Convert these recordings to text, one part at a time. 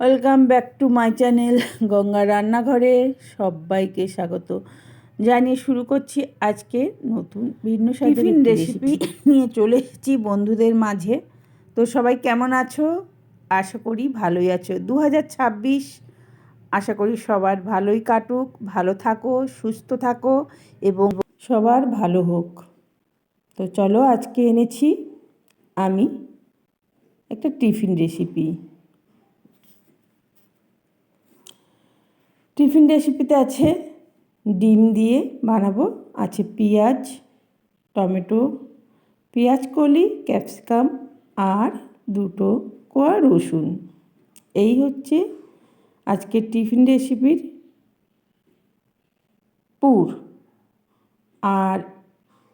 Welcome back to my channel Ganga রান্নাঘরে সবাইকে স্বাগত। জানিয়ে শুরু করছি আজকে নতুন ভিন্ন টিফিন রেসিপি নিয়ে চলে এসেছি বন্ধুদের মাঝে। তো সবাই কেমন আছো? আশা করি ভালোই আছো। দু ছাব্বিশ আশা করি সবার ভালোই কাটুক ভালো থাকো সুস্থ থাকো এবং সবার ভালো হোক। তো চলো আজকে এনেছি আমি একটা টিফিন রেসিপি টিফিন রেসিপিতে আছে ডিম দিয়ে বানাবো। আছে পেঁয়াজ, টমেটো, পেঁয়াজ কলি, ক্যাপসিকাম আর দুটো কোয়া রসুন। এই হচ্ছে আজকের টিফিন রেসিপির পুর। আর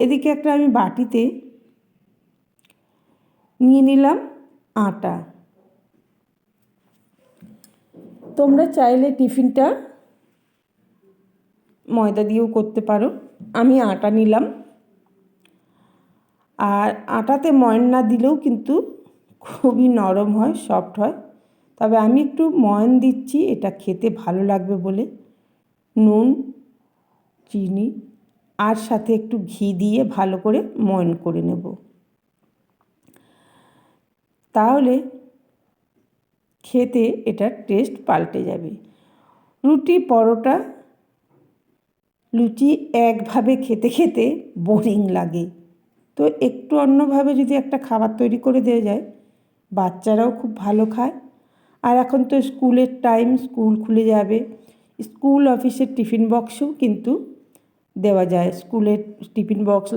এদিকে একটা আমি বাটিতে নিয়ে নিলাম আটা। তোমরা চাইলে টিফিনটা ময়দা দিয়েও করতে পারো। আমি আটা নিলাম। আর আটাতে ময়ন না দিলেও কিন্তু খুবই নরম হয় সফট হয়। তবে আমি একটু ময়ন দিচ্ছি, এটা খেতে ভালো লাগবে বলে। নুন, চিনি আর সাথে একটু ঘি দিয়ে ভালো করে ময়ন করে নেব। তাহলে খেতে এটার টেস্ট পাল্টে যাবে। রুটি, পরোটা লুচি একভাবে খেতে খেতে বোরিং লাগে। তো একটু অন্যভাবে যদি একটা খাবার তৈরি করে দেওয়া যায়, বাচ্চারাও খুব ভালো খায়। আর এখন তো স্কুলের টাইম স্কুল খুলে যাবে। স্কুল অফিসের টিফিন বক্সও কিন্তু দেওয়া যায়। স্কুলের টিফিন বক্স,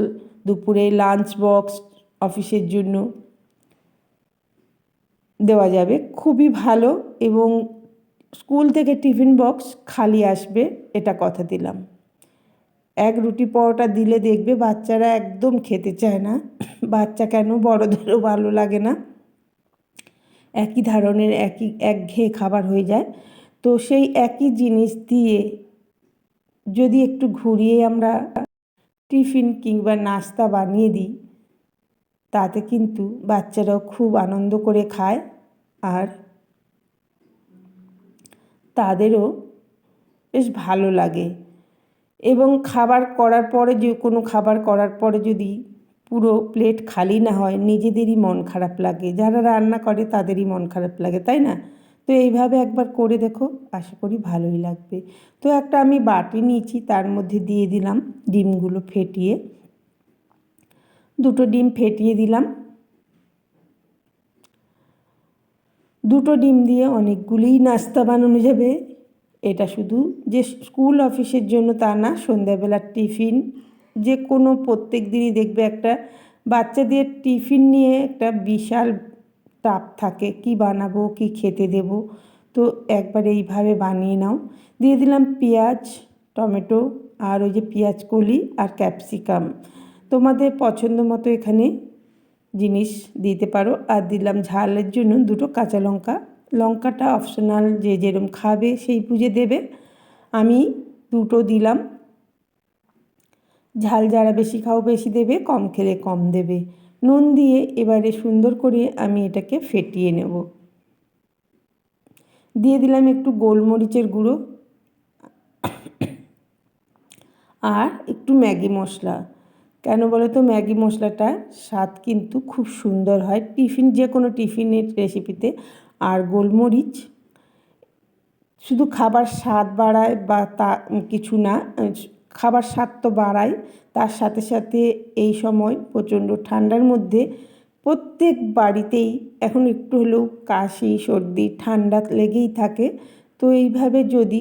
দুপুরে লাঞ্চ বক্স অফিসের জন্য দেওয়া যাবে। খুবই ভালো এবং স্কুল থেকে টিফিন বক্স খালি আসবে, এটা কথা দিলাম। এক রুটি পরোটা দিলে দেখবে বাচ্চারা একদম খেতে চায় না। বাচ্চা কেন? বড়দেরও ভালো লাগে না। একই ধরনের, একই একঘেয়ে খাবার হয়ে যায়। তো সেই একই জিনিস দিয়ে যদি একটু ঘুরিয়ে আমরা টিফিন কিংবা নাস্তা বানিয়ে দিই, তাতে কিন্তু বাচ্চারাও খুব আনন্দ করে খায় আর তাদেরও বেশ ভালো লাগে। এবং খাবার করার পরে যে, কোনো খাবার করার পরে যদি পুরো প্লেট খালি না হয়, নিজেদেরই মন খারাপ লাগে। যারা রান্না করে তাদেরই মন খারাপ লাগে, তাই না? তো এইভাবে একবার করে দেখো, আশা করি ভালোই লাগবে। তো একটা আমি বাটি নিয়েছি, তার মধ্যে দিয়ে দিলাম ডিমগুলো ফেটিয়ে। দুটো ডিম ফেটিয়ে দিলাম। দুটো ডিম দিয়ে অনেকগুলিই নাস্তা বানানো যাবে। এটা শুধু যে স্কুল অফিসের জন্য তা না, সন্ধ্যাবেলার টিফিন, যে কোনো প্রত্যেক দিনই দেখবে একটা বাচ্চাদের টিফিন নিয়ে একটা বিশাল টাপ থাকে, কি বানাবো, কি খেতে দেব। তো একবার এইভাবে বানিয়ে নাও। দিয়ে দিলাম পেঁয়াজ, টমেটো আর ওই যে পেঁয়াজ কলি আর ক্যাপসিকাম। তোমাদের পছন্দ মতো এখানে জিনিস দিতে পারো। আর দিলাম ঝালের জন্য দুটো কাঁচা লঙ্কা লঙ্কাটা অপশনাল যে যেরম খাবে সেই বুঝে দেবে। আমি দুটো দিলাম। ঝাল যারা বেশি খাও বেশি দেবে, কম খেলে কম দেবে। নুন দিয়ে এবারে সুন্দর করে আমি এটাকে ফেটিয়ে নেব। দিয়ে দিলাম একটু গোলমরিচের গুঁড়ো। আর একটু ম্যাগি মশলা। কেন বলো তো ম্যাগি মশলাটার স্বাদ কিন্তু খুব সুন্দর হয়। টিফিন যে কোনো টিফিনের রেসিপিতে আর গোলমরিচ। শুধু খাবার স্বাদ বাড়ায় বা তা কিছু না খাবার স্বাদ তো বাড়ায়। তার সাথে সাথে এই সময় প্রচণ্ড ঠান্ডার মধ্যে প্রত্যেক বাড়িতেই এখন একটু হলেও কাশি, সর্দি, ঠান্ডা লেগেই থাকে। তো এইভাবে যদি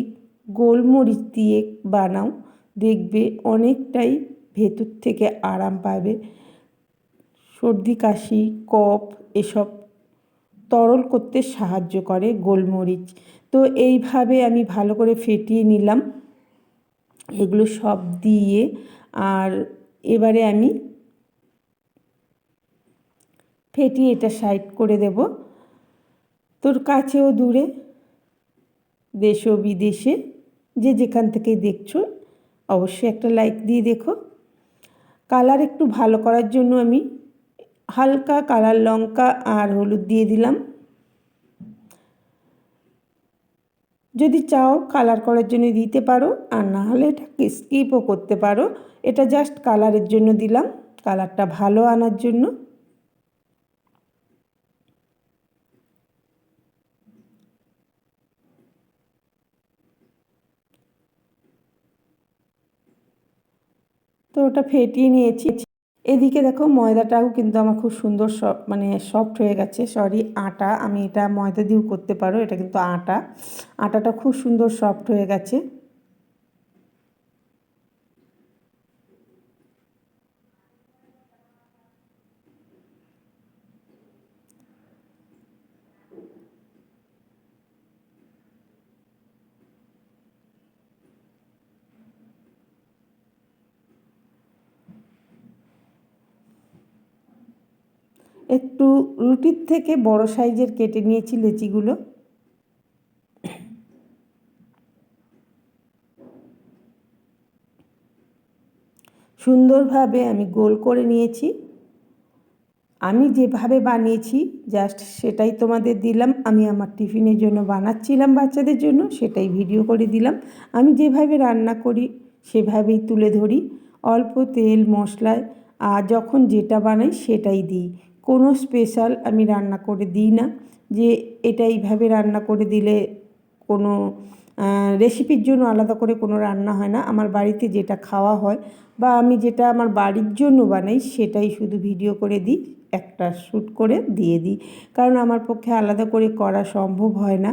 গোলমরিচ দিয়ে বানাও, দেখবে অনেকটাই ভেতর থেকে আরাম পাবে। সর্দি, কাশি, কফ এসব তরল করতে সাহায্য করে গোলমরিচ। তো এইভাবে আমি ভালো করে ফেটিয়ে নিলাম। এগুলো সব দিয়ে আর এবারে আমি ফেটিয়ে এটা সাইড করে দেব। তোর কাছেও দূরে, দেশ ও বিদেশে, যে যেখান থেকে দেখছ, অবশ্যই একটা লাইক দিয়ে দেখো। কালার একটু ভালো করার জন্য আমি হালকা কালার লঙ্কা আর হলুদ দিয়ে দিলাম। যদি চাও কালার করার জন্য দিতে পারো, আর না হলে এটাকে স্কিপও করতে পারো। এটা জাস্ট কালারের জন্য দিলাম, কালারটা ভালো আনার জন্য। তো ওটা ফেটিয়ে নিয়েছি। এদিকে দেখো ময়দাটাও কিন্তু আমার খুব সুন্দর মানে সফট হয়ে গেছে। সরি আটা। আমি এটা ময়দা দিয়েও করতে পারো, এটা কিন্তু আটা। আটাটা খুব সুন্দর সফট হয়ে গেছে। একটু রুটির থেকে বড় সাইজের কেটে নিয়েছি লেচিগুলো। সুন্দরভাবে আমি গোল করে নিয়েছি। আমি যেভাবে বানিয়েছি, জাস্ট সেটাই তোমাদের দিলাম। আমি আমার টিফিনের জন্য বানাচ্ছিলাম বাচ্চাদের জন্য, সেটাই ভিডিও করে দিলাম। আমি যেভাবে রান্না করি, সেভাবেই তুলে ধরি। অল্প তেল মশলায় আর যখন যেটা বানাই সেটাই দিই। কোনো স্পেশাল আমি রান্না করে দিই না, যে এটা এইভাবে রান্না করে দিলে কোনো রেসিপির জন্য আলাদা করে কোনো রান্না হয় না। আমার বাড়িতে যেটা খাওয়া হয় বা আমি যেটা আমার বাড়ির জন্য বানাই সেটাই শুধু ভিডিও করে দিই, একটা শ্যুট করে দিয়ে দিই। কারণ আমার পক্ষে আলাদা করে করা সম্ভব হয় না।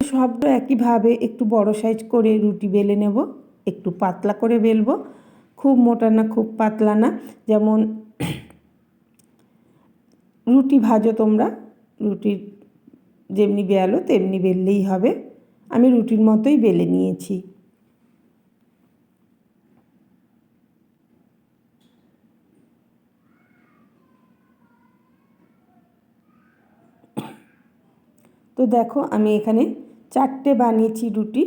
সবটা একইভাবে একটু বড় সাইজ করে রুটি বেলে নেব, একটু পাতলা করে বেলবো খুব মোটা না, খুব পাতলা না। যেমন রুটি ভাজো তোমরা, রুটির যেমনি বেয়ালো তেমনি বেললেই হবে। আমি রুটির মতোই বেলে নিয়েছি। তো দেখো আমি এখানে চারটে বানিয়েছি রুটি।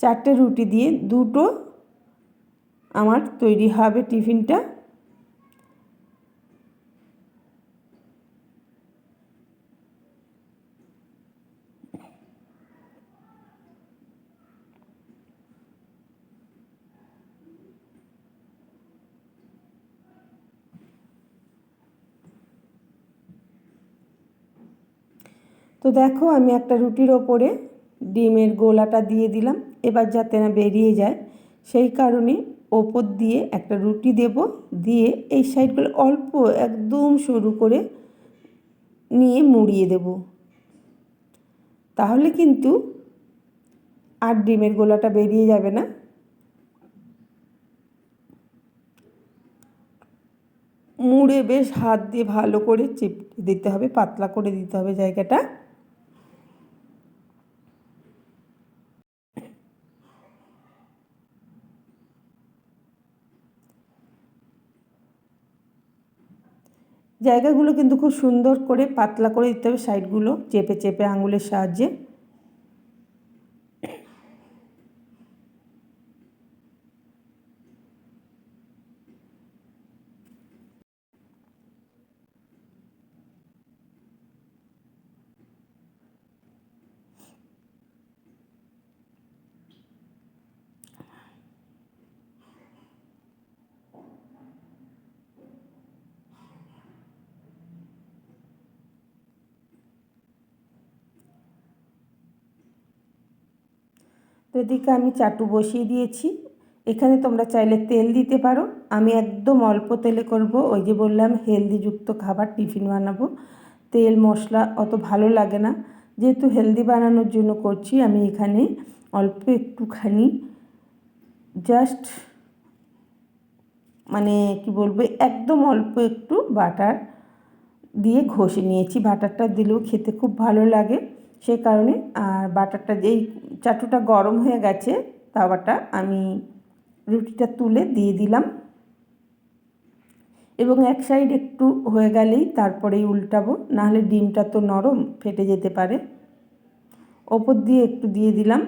চারটে রুটি দিয়ে দুটো আমার তৈরি হবে টিফিনটা। তো দেখো আমি একটা রুটির ওপরে ডিমের গোলাটা দিয়ে দিলাম। এবার যাতে না বেরিয়ে যায়, সেই কারণে ওপর দিয়ে একটা রুটি দেব, দিয়ে এই সাইডগুলো অল্প একদম সরু করে নিয়ে মুড়িয়ে দেব। তাহলে কিন্তু আর ডিমের গোলাটা বেরিয়ে যাবে না। মুড়ে বেশ হাত দিয়ে ভালো করে চিপকে দিতে হবে, পাতলা করে দিতে হবে জায়গাটা। জায়গাগুলো কিন্তু খুব সুন্দর করে পাতলা করে দিতে হবে সাইডগুলো চেপে চেপে আঙুলের সাহায্যে। তো এদিকে আমি চাটু বসিয়ে দিয়েছি। এখানে তোমরা চাইলে তেল দিতে পারো। আমি একদম অল্প তেলে করব। ওই যে বললাম, হেলদিযুক্ত খাবার, টিফিন বানাবো। তেল, মশলা অত ভালো লাগে না। যেহেতু হেলদি বানানোর জন্য করছি, আমি এখানে অল্প একটুখানি জাস্ট মানে কি বলব, একদম অল্প একটু বাটার দিয়ে ঘষে নিয়েছি। বাটারটা দিলেও খেতে খুব ভালো লাগে। সে কারণে, আর বাটারটা যেই চাটুটা গরম হয়ে গেছে, তাওয়াটা আমি রুটিটা তুলে দিয়ে দিলাম। এবং এক সাইড একটু হয়ে গেলেই তারপরেই উল্টাবো, নাহলে ডিমটা তো নরম, ফেটে যেতে পারে। ওপর দিয়ে একটু দিয়ে দিলাম।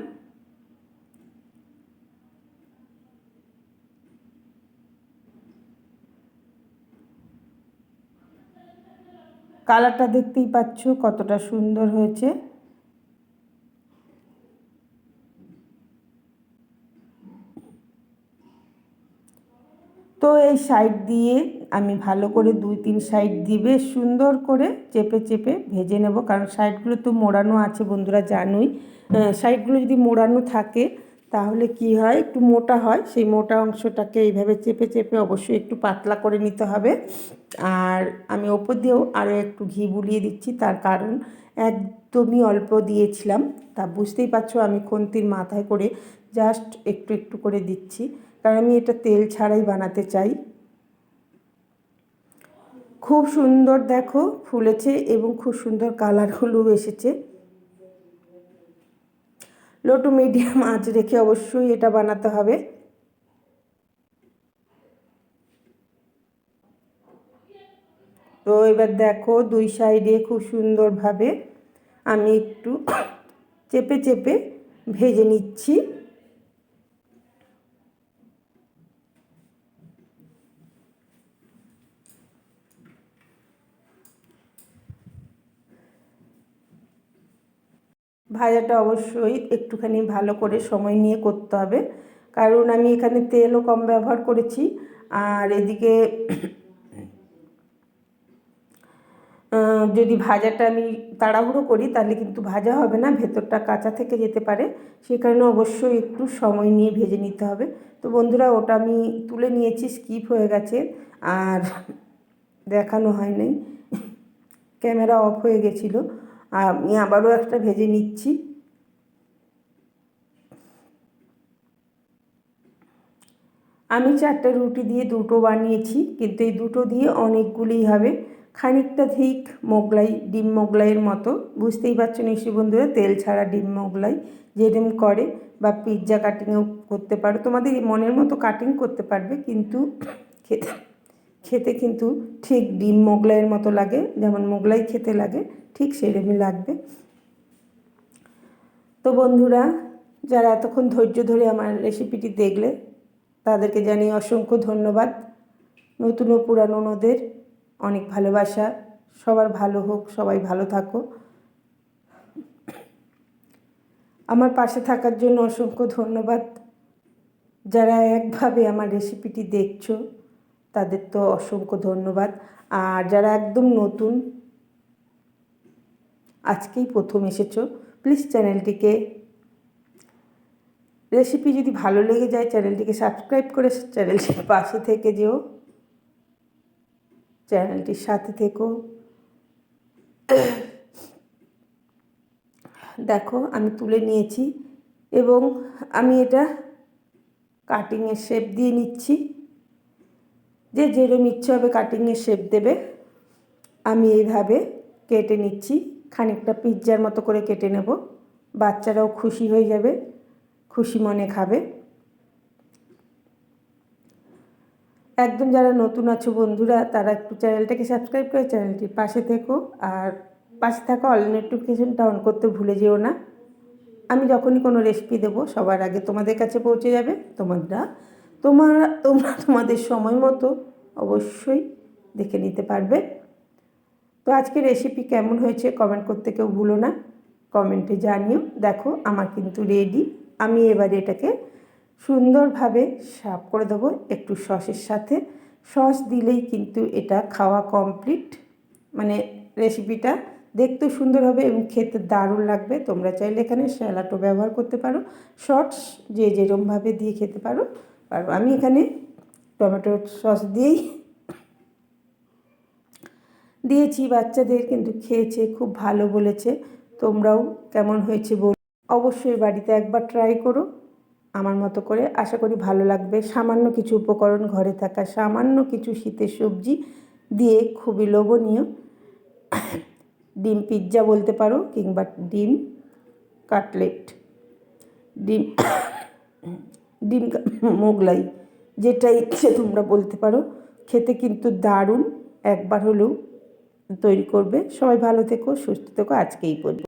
কালারটা দেখতেই পাচ্ছ কতটা সুন্দর হয়েছে। তো এই সাইড দিয়ে আমি ভালো করে দুই, তিন সাইড দিয়ে বেশ সুন্দর করে চেপে চেপে ভেজে নেব। কারণ সাইডগুলো তো মোড়ানো আছে, বন্ধুরা জানোই। সাইডগুলো যদি মোড়ানো থাকে, তাহলে কি হয়? একটু মোটা হয়। সেই মোটা অংশটাকে এইভাবে চেপে চেপে অবশ্যই একটু পাতলা করে নিতে হবে। আর আমি ওপর দিয়েও আরও একটু ঘি বুলিয়ে দিচ্ছি। তার কারণ একদমই অল্প দিয়েছিলাম। তা বুঝতেই পারছ আমি খন্তির মাথায় করে জাস্ট একটু একটু করে দিচ্ছি, কারণ আমি এটা তেল ছাড়াই বানাতে চাই। খুব সুন্দর দেখো, ফুলেছে এবং খুব সুন্দর কালারগুলো এসেছে। লো টু মিডিয়াম আঁচ রেখে অবশ্যই এটা বানাতে হবে। তো এবার দেখো, দুই সাইডে খুব সুন্দরভাবে আমি একটু চেপে চেপে ভেজে নিচ্ছি। ভাজাটা অবশ্যই একটুখানি ভালো করে সময় নিয়ে করতে হবে। কারণ আমি এখানে তেলও কম ব্যবহার করেছি। আর এদিকে যদি ভাজাটা আমি তাড়াহুড়ো করি তাহলে কিন্তু ভাজা হবে না, ভেতরটা কাঁচা থেকে যেতে পারে। সে কারণে অবশ্যই একটু সময় নিয়ে ভেজে নিতে হবে। তো বন্ধুরা, ওটা আমি তুলে নিয়েছি, স্কিপ হয়ে গেছে, আর দেখানো হয় নাই। ক্যামেরা অফ হয়ে গেছিল। আমি আবারও একটা ভেজে নিচ্ছি। আমি চারটে রুটি দিয়ে দুটো বানিয়েছি, কিন্তু এই দুটো দিয়ে অনেকগুলি হবে। খানিকটা ঠিক মোগলাই, ডিম মোগলাইয়ের মতো। বুঝতেই পারছ নিশ্চয়ই বন্ধুরা, তেল ছাড়া ডিম মোগলাই যেরকম করে বা পিৎজা কাটিংও করতে পারো। তোমাদের মনের মতো কাটিং করতে পারবে, কিন্তু খেতে খেতে কিন্তু ঠিক ডিম মোগলাইয়ের মতো লাগে, যেমন মোগলাই খেতে লাগে, ঠিক সেরকমই লাগবে। তো বন্ধুরা, যারা এতক্ষণ ধৈর্য ধরে আমার রেসিপিটি দেখলে, তাদেরকে জানিয়ে অসংখ্য ধন্যবাদ। নতুন ও পুরানো ওদের অনেক ভালোবাসা। সবার ভালো হোক, সবাই ভালো থাকো। আমার পাশে থাকার জন্য অসংখ্য ধন্যবাদ। যারা একভাবে আমার রেসিপিটি দেখছ তাদের তো অসংখ্য ধন্যবাদ। আর যারা একদম নতুন, আজকেই প্রথম এসেছ প্লিজ চ্যানেলটিকে রেসিপি যদি ভালো লেগে যায় চ্যানেলটিকে সাবস্ক্রাইব করে চ্যানেলটির পাশে থেকে যেও চ্যানেলটির সাথে থেকো। দেখো, আমি তুলে নিয়েছি এবং আমি এটা কাটিংয়ের শেপ দিয়ে নিচ্ছি। যে যেরম ইচ্ছে হবে কাটিংয়ের শেপ দেবে, আমি এইভাবে কেটে নিচ্ছি। খানিকটা পিৎজার মতো করে কেটে নেব। বাচ্চারাও খুশি হয়ে যাবে, খুশি মনে খাবে। একদম যারা নতুন আছো বন্ধুরা, তারা একটু চ্যানেলটাকে সাবস্ক্রাইব করে চ্যানেলটির পাশে থেকো আর পাশে থাকা অল নোটিফিকেশনটা অন করতে ভুলে যেও না। আমি যখনই কোনো রেসিপি দেবো, সবার আগে তোমাদের কাছে পৌঁছে যাবে। তোমরা তোমার, তোমরা তোমাদের সময় মতো অবশ্যই দেখে নিতে পারবে। তো আজকে রেসিপি কেমন হয়েছে কমেন্ট করতে কেউ ভুলো না। কমেন্টে জানিও। দেখো, আমার কিন্তু রেডি আমি এবার এটাকে সুন্দরভাবে সাফ করে দেবো একটু সসের সাথে। সস দিলেই কিন্তু এটা খাওয়া কমপ্লিট মানে রেসিপিটা দেখতেও সুন্দর হবে এবং খেতে দারুণ লাগবে। তোমরা চাইলে এখানে স্যালাডও ব্যবহার করতে পারো। শর্টস যে যেরমভাবে দিয়ে খেতে পারো। পারো আমি এখানে টমেটো সস দিয়েই দিয়েছি, বাচ্চাদের কিন্তু খেয়েছে, খুব ভালো বলেছে। তোমরাও কেমন হয়েছে বল। অবশ্যই বাড়িতে একবার ট্রাই করো। আমার মতো করে আশা করি ভালো লাগবে। সামান্য কিছু উপকরণ ঘরে থাকা, সামান্য কিছু শীতের সবজি দিয়ে খুবই লোভনীয়। ডিম পিৎজা বলতে পারো কিংবা ডিম কাটলেট। ডিম ডিম মোগলাই যেটা ইচ্ছে তোমরা বলতে পারো। খেতে কিন্তু দারুণ। একবার হলেও তৈরি করবে। সবাই ভালো থেকো, সুস্থ থেকো। আজকেই বলি